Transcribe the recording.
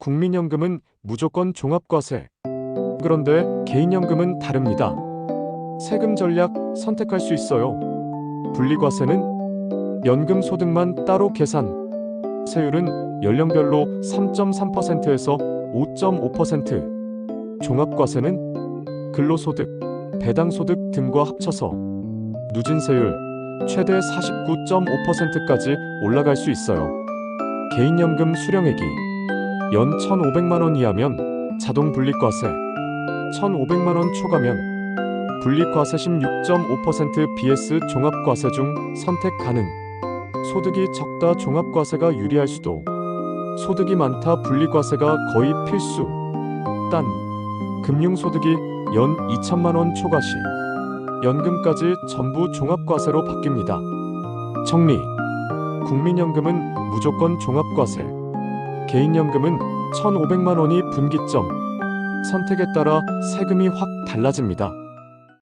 국민연금은 무조건 종합과세. 그런데 개인연금은 다릅니다. 세금 전략 선택할 수 있어요. 분리과세는 연금 소득만 따로 계산. 세율은 연령별로 3.3%에서 5.5%. 종합과세는 근로소득, 배당소득 등과 합쳐서 누진세율 최대 49.5%까지 올라갈 수 있어요. 개인연금 수령액이 연 1,500만 원 이하면 자동 분리과세, 1,500만 원 초과면 분리과세 16.5% BS 종합과세 중 선택 가능. 소득이 적다 종합과세가 유리할 수도. 소득이 많다 분리과세가 거의 필수. 단 금융소득이 연 2천만 원 초과 시 연금까지 전부 종합과세로 바뀝니다. 정리. 국민연금은 무조건 종합과세. 개인연금은 1,500만 원이 분기점. 선택에 따라 세금이 확 달라집니다.